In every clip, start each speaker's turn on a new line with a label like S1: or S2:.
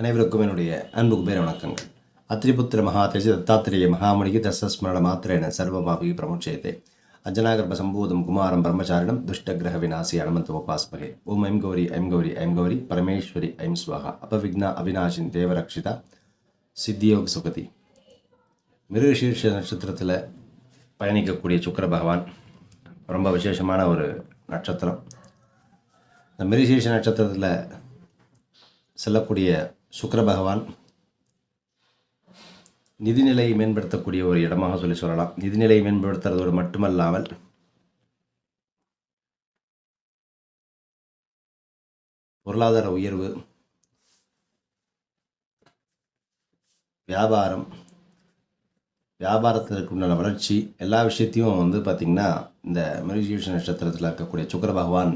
S1: அனைவருக்கும் என்னுடைய அன்பு பேர் வணக்கங்கள். அத்திரிபுத்திர மகாதேஜ தத்தாத்திரேய மகாமணிக்கு தசஸ்மரண மாத்திரேன சர்வபாபி பிரமுச்சயத்தை. அஜனாகர்ப சம்பூதம் குமாரம் பிரம்மச்சாரிணம் துஷ்டகிரக விநாசி அனுமந்த உபாஸ்மகே ஓம் ஐம் கௌரி ஐம் கௌரி ஐம் கௌரி பரமேஸ்வரி ஐம் ஸ்வாகா. அபவிக்னா அவினாஷின் தேவரக்ஷிதா சித்தியோக சுகதி. மிருகசீர்ஷ நட்சத்திரத்தில் பயணிக்கக்கூடிய சுக்கர பகவான். ரொம்ப விசேஷமான ஒரு நட்சத்திரம். இந்த மிருகசீர்ஷ நட்சத்திரத்தில் செல்லக்கூடிய சுக்கர பகவான் நிதிநிலையை மேம்படுத்தக்கூடிய ஒரு இடமாக சொல்லி சொல்லலாம். நிதிநிலையை மேம்படுத்துறதோடு மட்டுமல்லாமல் பொருளாதார உயர்வு வியாபாரம் வியாபாரத்திற்கு உண்டான வளர்ச்சி எல்லா விஷயத்தையும் வந்து பார்த்திங்கன்னா இந்த மிருகீஷ நட்சத்திரத்தில் இருக்கக்கூடிய சுக்கிர பகவான்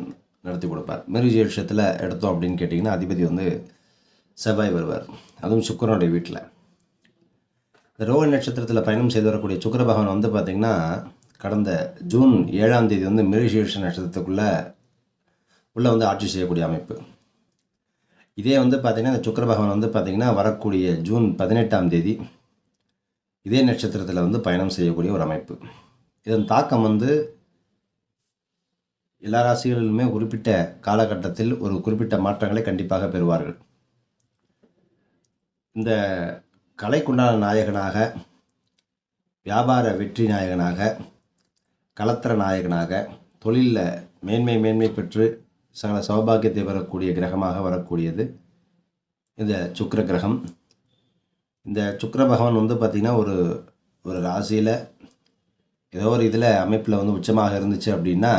S1: நடத்தி கொடுப்பார். மிருகீஷத்தில் எடுத்தோம் அப்படின்னு கேட்டிங்கன்னா அதிபதி வந்து செவ்வாய் வருவார். அதுவும் சுக்கரனுடைய வீட்டில். இந்த ரோஹன் நட்சத்திரத்தில் பயணம் செய்து வரக்கூடிய சுக்கர பகவான் வந்து பார்த்திங்கன்னா கடந்த ஜூன் ஏழாம் தேதி வந்து மிருகீஷ நட்சத்திரத்துக்குள்ளே உள்ளே வந்து ஆட்சி செய்யக்கூடிய அமைப்பு. இதே வந்து பார்த்திங்கன்னா இந்த சுக்கர பகவான் வந்து பார்த்திங்கன்னா வரக்கூடிய ஜூன் பதினெட்டாம் தேதி இதே நட்சத்திரத்தில் வந்து பயணம் செய்யக்கூடிய ஒரு அமைப்பு. இதன் தாக்கம் வந்து எல்லா ராசிகளிலுமே குறிப்பிட்ட காலகட்டத்தில் ஒரு குறிப்பிட்ட மாற்றங்களை கண்டிப்பாக பெறுவார்கள். இந்த கலைக்குண்டான நாயகனாக வியாபார வெற்றி நாயகனாக கலத்திர நாயகனாக தொழிலில் மேன்மை மேன்மை பெற்று சகல சௌபாகியத்தை வரக்கூடிய கிரகமாக வரக்கூடியது இந்த சுக்கர கிரகம். இந்த சுக்கர பகவான் வந்து பார்த்திங்கன்னா ஒரு ஒரு ராசியில் ஏதோ ஒரு இதில் அமைப்பில் வந்து உச்சமாக இருந்துச்சு அப்படின்னா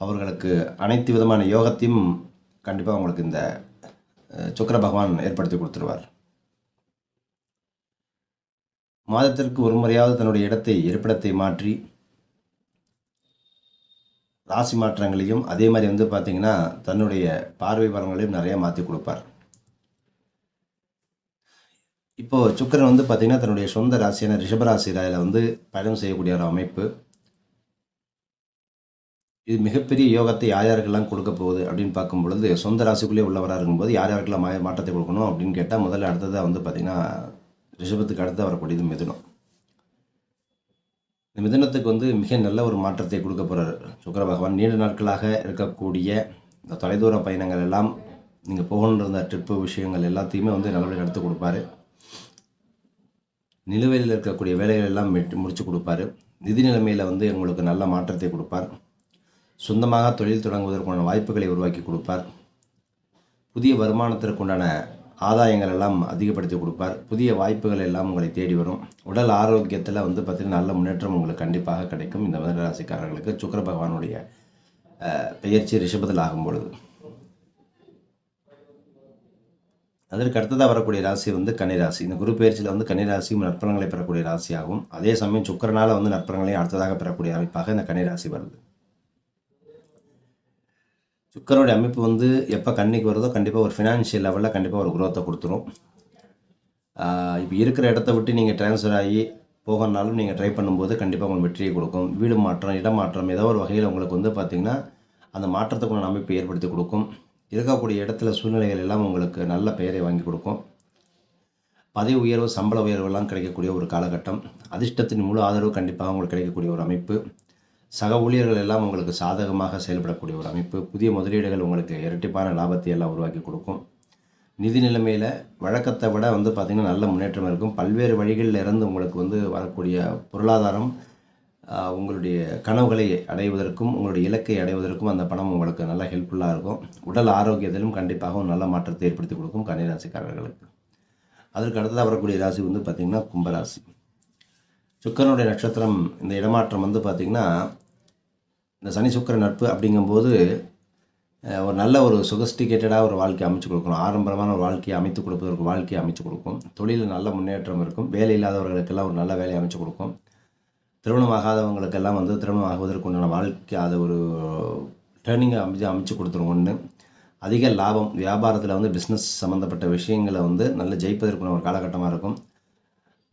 S1: அவர்களுக்கு அனைத்து விதமான யோகத்தையும் கண்டிப்பாக அவங்களுக்கு இந்த சுக்கர பகவான் ஏற்படுத்தி கொடுத்துருவார். மாதத்திற்கு ஒரு முறையாவது தன்னுடைய இடத்தை இருப்பிடத்தை மாற்றி ராசி மாற்றங்களையும் அதே மாதிரி வந்து பார்த்திங்கன்னா தன்னுடைய பார்வை பலங்களையும் நிறையா மாற்றி கொடுப்பார். இப்போது சுக்கரன் வந்து பார்த்திங்கன்னா தன்னுடைய சொந்த ராசியான ரிஷபராசி ராயில் வந்து பயணம் செய்யக்கூடிய ஒரு அமைப்பு. இது மிகப்பெரிய யோகத்தை யார் யாருக்கெல்லாம் கொடுக்க போகுது அப்படின்னு பார்க்கும் பொழுது சொந்த ராசிக்குள்ளே உள்ளவராக இருக்கும்போது யார் யாருக்கெல்லாம் மா மாற்றத்தை கொடுக்கணும் அப்படின்னு கேட்டால் முதல்ல அடுத்ததாக வந்து பார்த்திங்கன்னா ரிஷபத்துக்கு அடுத்து வரக்கூடியது மிதுனம். இந்த மிதுனத்துக்கு வந்து மிக நல்ல ஒரு மாற்றத்தை கொடுக்க போகிறார் சுக்கர பகவான் நீண்ட நாட்களாக இருக்கக்கூடிய இந்த தொலைதூர பயணங்கள் எல்லாம் நீங்கள் போகணுன்ற இருந்த ட்ரிப்பு விஷயங்கள் எல்லாத்தையுமே வந்து நல்லபடியாக எடுத்து கொடுப்பாரு. நிலுவையில் இருக்கக்கூடிய வேலைகள் எல்லாம் முடிச்சு கொடுப்பாரு. நிதி நிலைமையில் வந்து உங்களுக்கு நல்ல மாற்றத்தை கொடுப்பார். சொந்தமாக தொழில் தொடங்குவதற்கான வாய்ப்புகளை உருவாக்கி கொடுப்பார். புதிய வருமானத்திற்குண்டான ஆதாயங்கள் எல்லாம் அதிகப்படுத்தி கொடுப்பார். புதிய வாய்ப்புகள் எல்லாம் உங்களை தேடி வரும். உடல் ஆரோக்கியத்தில் வந்து பார்த்திங்கன்னா நல்ல முன்னேற்றம் உங்களுக்கு கண்டிப்பாக கிடைக்கும். இந்த மகர சுக்கர பகவானுடைய பெயர்ச்சி ரிஷபத்தில் ஆகும் பொழுது அதற்கு அடுத்ததாக வரக்கூடிய ராசி வந்து கன்னிராசி இந்த குரு பயிற்சியில் வந்து கன்னிராசியும் நற்பலங்களை பெறக்கூடிய ராசியாகும். அதே சமயம் சுக்கரனால் வந்து நற்பலங்களையும் அடுத்ததாக பெறக்கூடிய அமைப்பாக இந்த கன்னிராசி வருது. சுக்கரனுடைய அமைப்பு வந்து எப்போ கண்ணிக்கு வருதோ கண்டிப்பாக ஒரு ஃபினான்ஷியல் லெவலில் கண்டிப்பாக ஒரு குரோத்தை கொடுத்துரும். இப்போ இருக்கிற இடத்த விட்டு நீங்கள் ட்ரான்ஸ்ஃபர் ஆகி போகணுனாலும் நீங்கள் ட்ரை பண்ணும்போது கண்டிப்பாக உங்களுக்கு வெற்றியை கொடுக்கும். வீடு மாற்றம் இடம் மாற்றம் ஏதோ ஒரு வகையில் உங்களுக்கு வந்து பார்த்திங்கன்னா அந்த மாற்றத்துக்குள்ள அமைப்பை ஏற்படுத்தி கொடுக்கும். இருக்கக்கூடிய இடத்துல சூழ்நிலைகள் எல்லாம் உங்களுக்கு நல்ல பெயரை வாங்கி கொடுக்கும். பதவி உயர்வு சம்பள உயர்வுலாம் கிடைக்கக்கூடிய ஒரு காலகட்டம். அதிர்ஷ்டத்தின் முழு ஆதரவு கண்டிப்பாக உங்களுக்கு கிடைக்கக்கூடிய ஒரு அமைப்பு. சக ஊழியர்கள் எல்லாம் உங்களுக்கு சாதகமாக செயல்படக்கூடிய ஒரு அமைப்பு. புதிய முதலீடுகள் உங்களுக்கு இரட்டிப்பான லாபத்தை எல்லாம் உருவாக்கி கொடுக்கும். நிதி நிலைமையில் வழக்கத்தை விட வந்து பார்த்திங்கன்னா நல்ல முன்னேற்றம் இருக்கும். பல்வேறு வழிகளில் இருந்து உங்களுக்கு வந்து வரக்கூடிய பொருளாதாரம் உங்களுடைய கனவுகளை அடைவதற்கும் உங்களுடைய இலக்கை அடைவதற்கும் அந்த பணம் உங்களுக்கு நல்ல ஹெல்ப்ஃபுல்லாக இருக்கும். உடல் ஆரோக்கியத்திலும் கண்டிப்பாக ஒரு நல்ல மாற்றத்தை ஏற்படுத்தி கொடுக்கும் கன்னிராசிக்காரர்களுக்கு. அதற்கு அடுத்ததாக வரக்கூடிய ராசி வந்து பார்த்திங்கன்னா கும்பராசி. சுக்கரனுடைய நட்சத்திரம் இந்த இடமாற்றம் வந்து பார்த்திங்கன்னா இந்த சனி சுக்கிர நட்பு அப்படிங்கும்போது ஒரு நல்ல ஒரு சொகஸ்டிகேட்டடாக ஒரு வாழ்க்கை அமைச்சு கொடுக்கணும். ஆடம்பரமான ஒரு வாழ்க்கையை அமைத்து கொடுப்பதற்கு வாழ்க்கையை அமைச்சு கொடுக்கும். தொழிலில் நல்ல முன்னேற்றம் இருக்கும். வேலை இல்லாதவர்களுக்கெல்லாம் ஒரு நல்ல வேலையை அமைச்சு கொடுக்கும். திருமணமாகாதவங்களுக்கெல்லாம் வந்து திருமணம் ஆகுவதற்கு உண்டான வாழ்க்கை அதை ஒரு டேர்னிங்கை அமைச்சு அமைச்சு கொடுத்துரும். ஒன்று அதிக லாபம். வியாபாரத்தில் வந்து பிஸ்னஸ் சம்மந்தப்பட்ட விஷயங்களை வந்து நல்ல ஜெயிப்பதற்குள்ள ஒரு காலகட்டமாக இருக்கும்.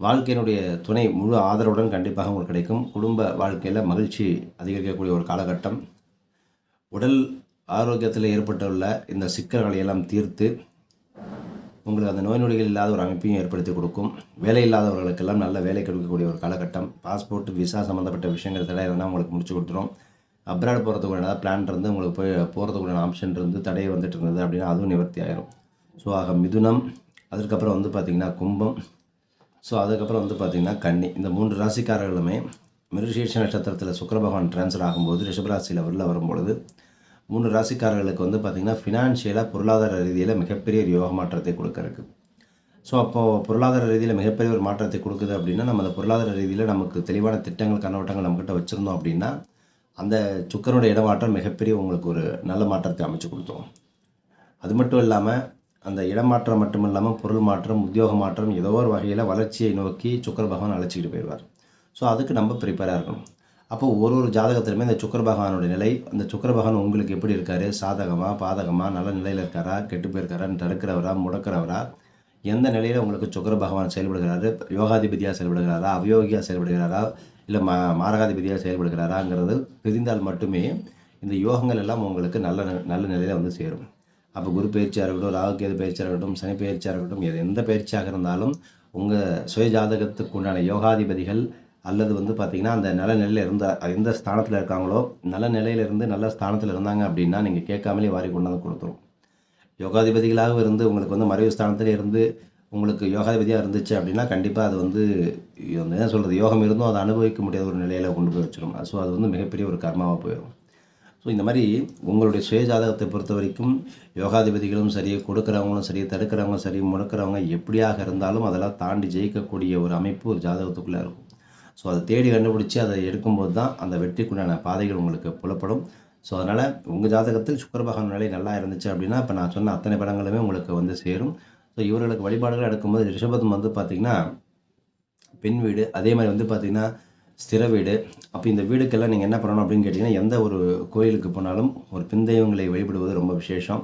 S1: வாழ்க்கையினுடைய துணை முழு ஆதரவுடன் கண்டிப்பாக உங்களுக்கு கிடைக்கும். குடும்ப வாழ்க்கையில் மகிழ்ச்சி அதிகரிக்கக்கூடிய ஒரு காலகட்டம். உடல் ஆரோக்கியத்தில் ஏற்பட்டுள்ள இந்த சிக்கல்களை எல்லாம் தீர்த்து உங்களுக்கு அந்த நோய் நொடிகள் இல்லாத ஒரு அமைப்பையும் ஏற்படுத்தி கொடுக்கும். வேலை இல்லாதவர்களுக்கெல்லாம் நல்ல வேலை கொடுக்கக்கூடிய ஒரு காலகட்டம். பாஸ்போர்ட் விசா சம்மந்தப்பட்ட விஷயங்கள் தடை எதனா உங்களுக்கு முடிச்சு கொடுத்துரும். அப்ராட் போகிறதுக்கு ஏதாவது பிளான் இருந்து உங்களுக்கு போய் போகிறதுக்குள்ள ஆப்ஷன் இருந்து தடையை வந்துட்டு இருந்தது அப்படின்னா அதுவும் நிவர்த்தி ஆயிரும். ஸோ ஆக மிதுனம் அதுக்கப்புறம் வந்து பார்த்திங்கன்னா கும்பம் ஸோ அதுக்கப்புறம் வந்து பார்த்திங்கன்னா கன்னி இந்த மூன்று ராசிக்காரர்களுமே மிருகசீர்ஷ நட்சத்திரத்தில் சுக்கர பகவான் டிரான்ஸ்ஃபர் ஆகும்போது ரிஷபராசியில் வெளில வரும்பொழுது மூணு ராசிக்காரர்களுக்கு வந்து பார்த்திங்கன்னா ஃபினான்ஷியலாக பொருளாதார ரீதியில் மிகப்பெரிய ஒரு யோக மாற்றத்தை கொடுக்கறக்கு ஸோ அப்போது பொருளாதார ரீதியில் மிகப்பெரிய ஒரு மாற்றத்தை கொடுக்குது அப்படின்னா நம்ம அந்த பொருளாதார ரீதியில் நமக்கு தெளிவான திட்டங்கள் கண்ணோட்டங்கள் நம்மக்கிட்ட வச்சுருந்தோம் அப்படின்னா அந்த சுக்கரனுடைய இடமாற்றம் மிகப்பெரிய உங்களுக்கு ஒரு நல்ல மாற்றத்தை அமைச்சு கொடுத்தோம் அது மட்டும் இல்லாமல் அந்த இடமாற்றம் மட்டும் இல்லாமல் பொருள் மாற்றம் உத்தியோக மாற்றம் ஏதோ ஒரு வகையில் வளர்ச்சியை நோக்கி சுக்கர பகவான் அழைச்சிக்கிட்டு போயிடுவார். ஸோ அதுக்கு நம்ம ப்ரிப்பேராக இருக்கணும். அப்போ ஒரு ஒரு ஜாதகத்திலுமே இந்த சுக்கர பகவானுடைய நிலை அந்த சுக்கர பகவான் உங்களுக்கு எப்படி இருக்கார்? சாதகமாக பாதகமாக நல்ல நிலையில் இருக்காரா? கெட்டு போயிருக்காரா தடுக்கிறவரா? முடக்கிறவரா? எந்த நிலையில் உங்களுக்கு சுக்கர பகவான் செயல்படுகிறாரு? யோகாதிபதியாக செயல்படுகிறாரா? அவயோகியாக செயல்படுகிறாரா? இல்லை மா மாரகாதிபதியாக செயல்படுகிறாராங்கிறது தெரிந்தால் மட்டுமே இந்த யோகங்கள் எல்லாம் உங்களுக்கு நல்ல ந- நல்ல நிலையில் வந்து சேரும். அப்போ குரு பயிற்சியாக இருக்கட்டும் ராகுகேது பயிற்சியாக இருக்கட்டும் சனி பயிற்சியாக இருக்கட்டும் எது எந்த பயிற்சியாக இருந்தாலும் உங்கள் சுய ஜாதகத்துக்கு உண்டான யோகாதிபதிகள் அல்லது வந்து பார்த்திங்கன்னா அந்த நல்ல நிலையில் இருந்த எந்த ஸ்தானத்தில் இருக்காங்களோ நல்ல நிலையில இருந்து நல்ல ஸ்தானத்தில் இருந்தாங்க அப்படின்னா நீங்கள் கேட்காமலே வாரி கொண்டாந்து கொடுத்துரும். யோகாதிபதிகளாக இருந்து உங்களுக்கு வந்து மறைவு ஸ்தானத்தில் இருந்து உங்களுக்கு யோகாதிபதியாக இருந்துச்சு அப்படின்னா கண்டிப்பாக அது வந்து என்ன சொல்கிறது யோகம் இருந்தும் அதை அனுபவிக்க முடியாத ஒரு நிலையில் கொண்டு போய் வச்சிரும். ஸோ அது வந்து மிகப்பெரிய ஒரு கர்மாவாக போயிடும் ஸோ இந்த மாதிரி உங்களுடைய சுய ஜாதகத்தை பொறுத்த வரைக்கும் யோகாதிபதிகளும் சரி கொடுக்குறவங்களும் சரி தடுக்கிறவங்களும் சரி முடக்கிறவங்க எப்படியாக இருந்தாலும் அதெல்லாம் தாண்டி ஜெயிக்கக்கூடிய ஒரு அமைப்பு ஒரு ஜாதகத்துக்குள்ளே இருக்கும். ஸோ அதை தேடி கண்டுபிடிச்சி அதை எடுக்கும்போது தான் அந்த வெற்றிக்குண்டான பாதைகள் உங்களுக்கு புலப்படும். ஸோ அதனால் உங்கள் ஜாதகத்தில் சுக்கர பகவான் நிலை நல்லா இருந்துச்சு அப்படின்னா இப்போ நான் சொன்ன அத்தனை படங்களுமே உங்களுக்கு வந்து சேரும். ஸோ இவர்களுக்கு வழிபாடுகள் எடுக்கும்போது ரிஷபதம் வந்து பார்த்திங்கன்னா பெண் வீடு அதே மாதிரி வந்து பார்த்திங்கன்னா ஸ்திர வீடு. அப்போ இந்த வீடுக்கெல்லாம் நீங்கள் என்ன பண்ணணும் அப்படின்னு கேட்டிங்கன்னா எந்த ஒரு கோயிலுக்கு போனாலும் ஒரு பெண் தெய்வங்களை வழிபடுவது ரொம்ப விசேஷம்.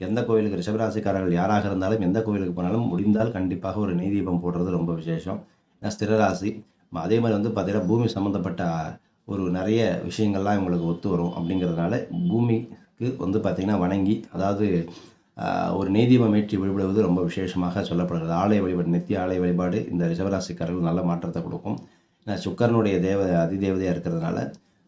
S1: எந்த கோயிலுக்கு ரிஷபராசிக்காரர்கள் யாராக இருந்தாலும் எந்த கோயிலுக்கு போனாலும் முடிந்தால் கண்டிப்பாக ஒரு நெய் தீபம் போடுறது ரொம்ப விசேஷம். ஏன்னா ஸ்திரராசி அதே மாதிரி வந்து பார்த்திங்கன்னா பூமி சம்மந்தப்பட்ட ஒரு நிறைய விஷயங்கள்லாம் இவங்களுக்கு ஒத்து வரும் அப்படிங்கிறதுனால பூமிக்கு வந்து பார்த்திங்கன்னா வணங்கி அதாவது ஒரு நெய் தீபம் ஏற்றி வழிபடுவது ரொம்ப விசேஷமாக சொல்லப்படுகிறது. ஆலய வழிபாடு நித்திய ஆலய வழிபாடு இந்த ரிஷபராசிக்காரர்கள் நல்ல மாற்றத்தை கொடுக்கும். சுக்கரனுடைய தேவ அதிதேவதையாக இருக்கிறதுனால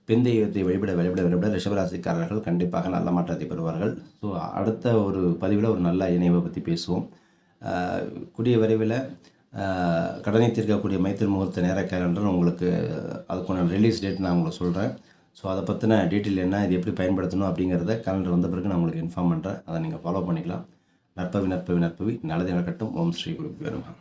S1: பெண் தெய்வத்தை வழிபட வழிபட வழிபட ரிஷபராசிக்காரர்கள் கண்டிப்பாக நல்ல மாற்றத்தை பெறுவார்கள். ஸோ அடுத்த ஒரு பதிவில் ஒரு நல்ல இணைவை பற்றி பேசுவோம். கூடிய விரைவில் கடனை தீர்க்கக்கூடிய மைத்திரி முகூர்த்த நேர கேலண்டர் உங்களுக்கு அதுக்கான ரிலீஸ் டேட் நான் உங்களுக்கு சொல்கிறேன் ஸோ அதை பற்றின டீட்டெயில் என்ன இது எப்படி பயன்படுத்தணும் அப்படிங்கிறத கேலண்டர் வந்த பிறகு நான் உங்களுக்கு இன்ஃபார்ம் பண்ணுறேன் அதை நீங்கள் ஃபாலோ பண்ணிக்கலாம். நற்பவி நற்பவி நற்பவி. நல்லது நடக்கட்டும். ஓம் ஸ்ரீ குரு பெருமா